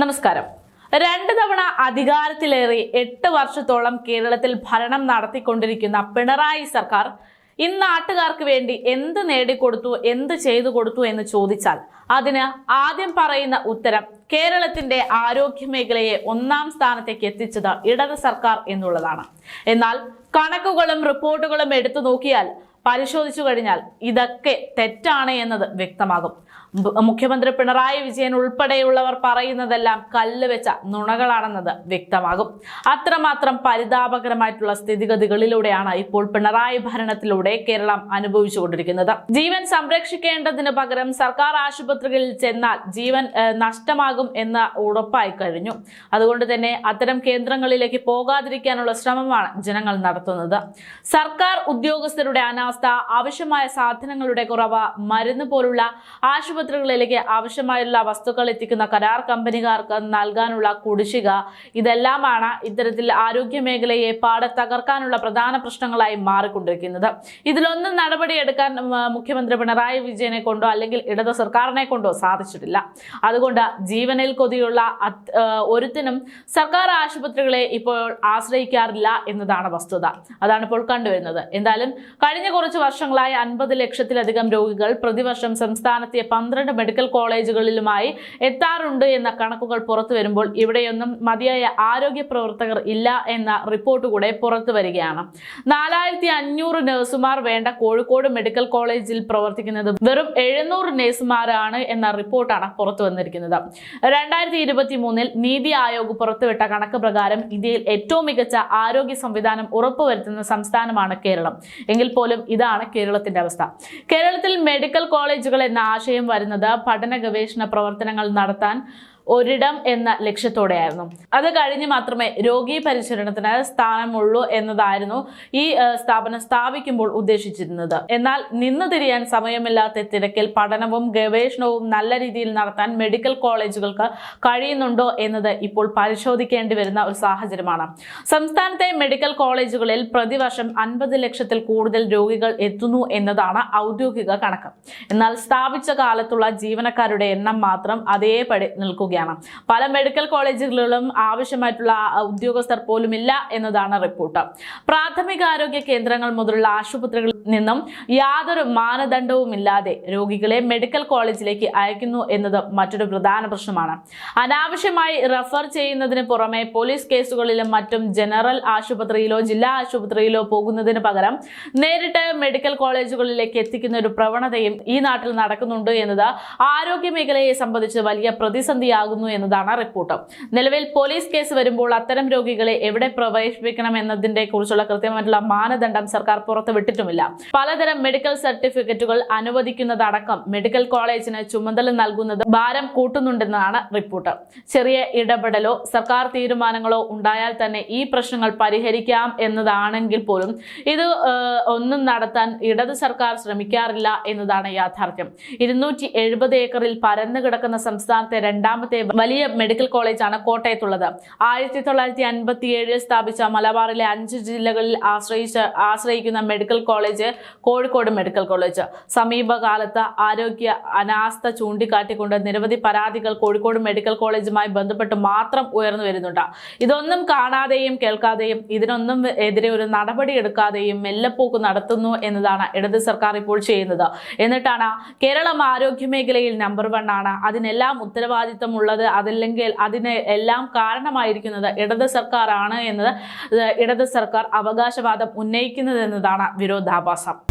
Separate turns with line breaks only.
നമസ്കാരം. രണ്ട് തവണ അധികാരത്തിലേറി എട്ട് വർഷത്തോളം കേരളത്തിൽ ഭരണം നടത്തിക്കൊണ്ടിരിക്കുന്ന പിണറായി സർക്കാർ ഇന്ന് നാട്ടുകാർക്ക് വേണ്ടി എന്ത് നേടിക്കൊടുത്തു എന്ത് ചെയ്തു കൊടുത്തു എന്ന് ചോദിച്ചാൽ അതിന് ആദ്യം പറയുന്ന ഉത്തരം കേരളത്തിന്റെ ആരോഗ്യ മേഖലയെ ഒന്നാം സ്ഥാനത്തേക്ക് എത്തിച്ചത് ഇടത് സർക്കാർ എന്നുള്ളതാണ്. എന്നാൽ കണക്കുകളും റിപ്പോർട്ടുകളും എടുത്തു നോക്കിയാൽ പരിശോധിച്ചു കഴിഞ്ഞാൽ ഇതൊക്കെ തെറ്റാണ് എന്നത് വ്യക്തമാകും. മുഖ്യമന്ത്രി പിണറായി വിജയൻ ഉൾപ്പെടെയുള്ളവർ പറയുന്നതെല്ലാം കല്ല് വെച്ച നുണകളാണെന്നത് വ്യക്തമാകും. അത്രമാത്രം പരിതാപകരമായിട്ടുള്ള സ്ഥിതിഗതികളിലൂടെയാണ് ഇപ്പോൾ പിണറായി ഭരണത്തിലൂടെ കേരളം അനുഭവിച്ചുകൊണ്ടിരിക്കുന്നത്. ജീവൻ സംരക്ഷിക്കേണ്ടതിന് പകരം സർക്കാർ ആശുപത്രികളിൽ ചെന്നാൽ ജീവൻ നഷ്ടമാകും എന്ന് ഉറപ്പായി കഴിഞ്ഞു. അതുകൊണ്ട് തന്നെ അത്തരം കേന്ദ്രങ്ങളിലേക്ക് പോകാതിരിക്കാനുള്ള ശ്രമമാണ് ജനങ്ങൾ നടത്തുന്നത്. സർക്കാർ ഉദ്യോഗസ്ഥരുടെ അനാസ്ഥ ആവശ്യമായ സാധനങ്ങളുടെ കുറവ് മരുന്ന് പോലുള്ള ആശുപത്രികളിലേക്ക് ആവശ്യമായുള്ള വസ്തുക്കൾ എത്തിക്കുന്ന കരാർ കമ്പനികാർക്ക് നൽകാനുള്ള കുടിശ്ശിക ഇതെല്ലാമാണ് ഇത്തരത്തിൽ ആരോഗ്യ മേഖലയെ പാടെ തകർക്കാനുള്ള പ്രധാന പ്രശ്നങ്ങളായി മാറിക്കൊണ്ടിരിക്കുന്നത്. ഇതിലൊന്നും നടപടിയെടുക്കാൻ മുഖ്യമന്ത്രി പിണറായി വിജയനെ കൊണ്ടോ അല്ലെങ്കിൽ ഇടത് സർക്കാരിനെ കൊണ്ടോ സാധിച്ചിട്ടില്ല. അതുകൊണ്ട് ജീവനിൽ കൊതിയുള്ള ഒരുത്തിനും സർക്കാർ ആശുപത്രികളെ ഇപ്പോൾ ആശ്രയിക്കാറില്ല എന്നതാണ് വസ്തുത. അതാണ് ഇപ്പോൾ കണ്ടുവരുന്നത്. എന്തായാലും കഴിഞ്ഞ കുറച്ച് വർഷങ്ങളായി അൻപത് ലക്ഷത്തിലധികം രോഗികൾ പ്രതിവർഷം സംസ്ഥാനത്തെ പന്ത്രണ്ട് മെഡിക്കൽ കോളേജുകളിലുമായി എത്താറുണ്ട് എന്ന കണക്കുകൾ പുറത്തു വരുമ്പോൾ ഇവിടെയൊന്നും മതിയായ ആരോഗ്യ പ്രവർത്തകർ ഇല്ല എന്ന റിപ്പോർട്ട് കൂടെ പുറത്തു വരികയാണ്. നാലായിരത്തി അഞ്ഞൂറ് നഴ്സുമാർ വേണ്ട കോഴിക്കോട് മെഡിക്കൽ കോളേജിൽ പ്രവർത്തിക്കുന്നത് വെറും എഴുന്നൂറ് നഴ്സുമാരാണ് എന്ന റിപ്പോർട്ടാണ് പുറത്തു വന്നിരിക്കുന്നത്. രണ്ടായിരത്തി ഇരുപത്തി മൂന്നിൽ നീതി ആയോഗ് പുറത്തുവിട്ട കണക്ക് പ്രകാരം ഇന്ത്യയിൽ ഏറ്റവും മികച്ച ആരോഗ്യ സംവിധാനം ഉറപ്പുവരുത്തുന്ന സംസ്ഥാനമാണ് കേരളം. എങ്കിൽ പോലും ഇതാണ് കേരളത്തിന്റെ അവസ്ഥ. കേരളത്തിൽ മെഡിക്കൽ കോളേജുകൾ എന്ന ആശയം വരുന്നത് പഠന ഗവേഷണ പ്രവർത്തനങ്ങൾ നടത്താൻ ഒരിടം എന്ന ലക്ഷ്യത്തോടെയായിരുന്നു. അത് കഴിഞ്ഞ് മാത്രമേ രോഗി പരിചരണത്തിന് സ്ഥാനമുള്ളൂ എന്നതായിരുന്നു ഈ സ്ഥാപനം സ്ഥാപിക്കുമ്പോൾ ഉദ്ദേശിച്ചിരുന്നത്. എന്നാൽ നിന്ന് തിരിയാൻ സമയമില്ലാത്ത തിരക്കിൽ പഠനവും ഗവേഷണവും നല്ല രീതിയിൽ നടത്താൻ മെഡിക്കൽ കോളേജുകൾക്ക് കഴിയുന്നുണ്ടോ എന്നത് ഇപ്പോൾ പരിശോധിക്കേണ്ടി വരുന്ന ഒരു സാഹചര്യമാണ്. സംസ്ഥാനത്തെ മെഡിക്കൽ കോളേജുകളിൽ പ്രതിവർഷം അൻപത് ലക്ഷത്തിൽ കൂടുതൽ രോഗികൾ എത്തുന്നു എന്നതാണ് ഔദ്യോഗിക കണക്ക്. എന്നാൽ സ്ഥാപിച്ച കാലത്തുള്ള ജീവനക്കാരുടെ എണ്ണം മാത്രം അതേപടി നിൽക്കുകയാണ് പല മെഡിക്കൽ കോളേജുകളിലും ആവശ്യമായിട്ടുള്ള ഉദ്യോഗസ്ഥർ പോലും ഇല്ല എന്നതാണ് റിപ്പോർട്ട്. പ്രാഥമികാരോഗ്യ കേന്ദ്രങ്ങൾ മുതലുള്ള ആശുപത്രികളിൽ നിന്നും യാതൊരു മാനദണ്ഡവും ഇല്ലാതെ രോഗികളെ മെഡിക്കൽ കോളേജിലേക്ക് അയക്കുന്നു എന്നത് മറ്റൊരു പ്രധാന പ്രശ്നമാണ്. അനാവശ്യമായി റെഫർ ചെയ്യുന്നതിന് പുറമെ പോലീസ് കേസുകളിലും മറ്റും ജനറൽ ആശുപത്രിയിലോ ജില്ലാ ആശുപത്രിയിലോ പോകുന്നതിന് പകരം നേരിട്ട് മെഡിക്കൽ കോളേജുകളിലേക്ക് എത്തിക്കുന്ന ഒരു പ്രവണതയും ഈ നാട്ടിൽ നടക്കുന്നുണ്ട് എന്നത് ആരോഗ്യ മേഖലയെ സംബന്ധിച്ച് വലിയ പ്രതിസന്ധിയാകുന്നു എന്നതാണ് റിപ്പോർട്ട്. നിലവിൽ പോലീസ് കേസ് വരുമ്പോൾ അത്തരം രോഗികളെ എവിടെ പ്രവേശിപ്പിക്കണം എന്നതിന്റെ കുറിച്ചുള്ള കൃത്യമായിട്ടുള്ള മാനദണ്ഡം സർക്കാർ പുറത്തുവിട്ടിട്ടുമില്ല പലതരം മെഡിക്കൽ സർട്ടിഫിക്കറ്റുകൾ അനുവദിക്കുന്നതടക്കം മെഡിക്കൽ കോളേജിന് ചുമതല നൽകുന്നത് ഭാരം കൂട്ടുന്നുണ്ടെന്നാണ് റിപ്പോർട്ട്. ചെറിയ ഇടപെടലോ സർക്കാർ തീരുമാനങ്ങളോ ഉണ്ടായാൽ തന്നെ ഈ പ്രശ്നങ്ങൾ പരിഹരിക്കാം എന്നതാണെങ്കിൽ പോലും ഇത് ഒന്നും നടത്താൻ ഇടത് സർക്കാർ ശ്രമിക്കാറില്ല എന്നതാണ് യാഥാർത്ഥ്യം. ഇരുന്നൂറ്റി ഏക്കറിൽ പരന്നു കിടക്കുന്ന സംസ്ഥാനത്തെ രണ്ടാമത്തെ വലിയ മെഡിക്കൽ കോളേജാണ് കോട്ടയത്തുള്ളത്. ആയിരത്തി തൊള്ളായിരത്തി അൻപത്തി ഏഴിൽ സ്ഥാപിച്ച മലബാറിലെ അഞ്ച് ജില്ലകളിൽ ആശ്രയിച്ച് ആശ്രയിക്കുന്ന medical college Kozhikode medical college. സമീപകാലത്ത് ആരോഗ്യ അനാസ്ഥ ചൂണ്ടിക്കാട്ടിക്കൊണ്ട് നിരവധി പരാതികൾ കോഴിക്കോട് മെഡിക്കൽ കോളേജുമായി ബന്ധപ്പെട്ട് മാത്രം ഉയർന്നു വരുന്നുണ്ട്. ഇതൊന്നും കാണാതെയും കേൾക്കാതെയും ഇതിനൊന്നും എതിരെ ഒരു നടപടി എടുക്കാതെയും മെല്ലെപ്പോക്ക് നടത്തുന്നു എന്നതാണ് ഇടത് സർക്കാർ ഇപ്പോൾ ചെയ്യുന്നത്. എന്നിട്ടാണ് കേരളം ആരോഗ്യ മേഖലയിൽ നമ്പർ വൺ ആണ്. അതിനെല്ലാം ഉത്തരവാദിത്തമുള്ളത് അതല്ലെങ്കിൽ അതിന് എല്ലാം കാരണമായിരിക്കുന്നത് ഇടത് സർക്കാർ ആണ് എന്നത് ഇടത് സർക്കാർ അവകാശവാദം ഉന്നയിക്കുന്നത് എന്നതാണ് വിരോധാഭാസം.